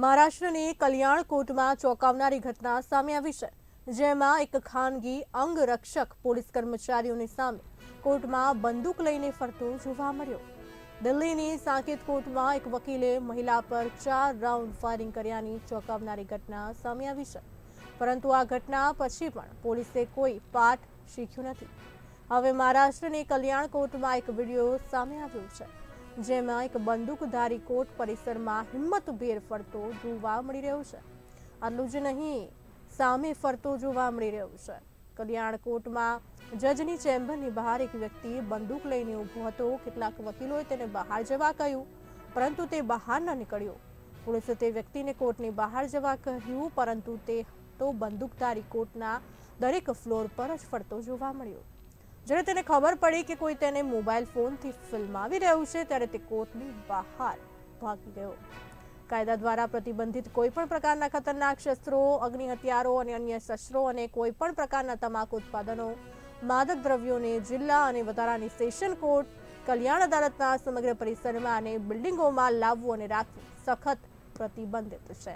મહારાષ્ટ્રની કલ્યાણ કોર્ટમાં ચોંકાવનારી ઘટના સામે આવી છે, જેમાં એક ખાનગી અંગરક્ષક પોલીસ કર્મચારીઓની સામે કોર્ટમાં બંદૂક લઈને ફરતો જોવા મળ્યો. દિલ્હીની સાકેત કોર્ટમાં એક વકીલે મહિલા પર ચાર રાઉન્ડ ફાયરિંગ કર્યાની ચોંકાવનારી ઘટના સામે આવી છે, પરંતુ આ ઘટના પછી પણ પોલીસે કોઈ પાઠ શીખ્યું નથી. હવે મહારાષ્ટ્રની કલ્યાણ કોર્ટમાં એક વીડિયો સામે આવ્યો છે. જેમાં એક બંદૂકધારી કોર્ટ પરિસરમાં હિંમતભેર ફરતો જોવા મળી રહ્યો છે. આટલું જ નહીં, સામે ફરતો જોવા મળી રહ્યો છે. કલ્યાણ કોર્ટમાં જજની ચેમ્બરની બહાર એક વ્યક્તિ બંદૂક લઈને ઊભો હતો. કેટલાક વકીલોએ તેને બહાર જવા કહ્યું, પરંતુ તે બહાર ન નીકળ્યો. પોલીસે તે વ્યક્તિને કોર્ટની બહાર જવા કહ્યું, પરંતુ તે તો બંદૂકધારી કોર્ટના દરેક ફ્લોર પર જ ફરતો જોવા મળ્યો. જ્યારે તેને ખબર પડી કે કોઈ તેને મોબાઈલ ફોનથી ફિલ્માવી રહ્યું છે, ત્યારે તે કોર્ટની બહાર ભાગી ગયો. કાયદા દ્વારા પ્રતિબંધિત કોઈ પણ પ્રકારના ખતરનાક શસ્ત્રો અગ્નિ હથિયારો અને અન્ય શસ્ત્રો અને કોઈ પણ પ્રકારના તમાકુ ઉત્પાદનો માદક દ્રવ્યોને જિલ્લા અને વધારાની સેશન કોર્ટ, કલ્યાણ અદાલતના સમગ્ર પરિસરમાં અને બિલ્ડિંગોમાં લાવવું અને રાખવું સખત પ્રતિબંધિત છે.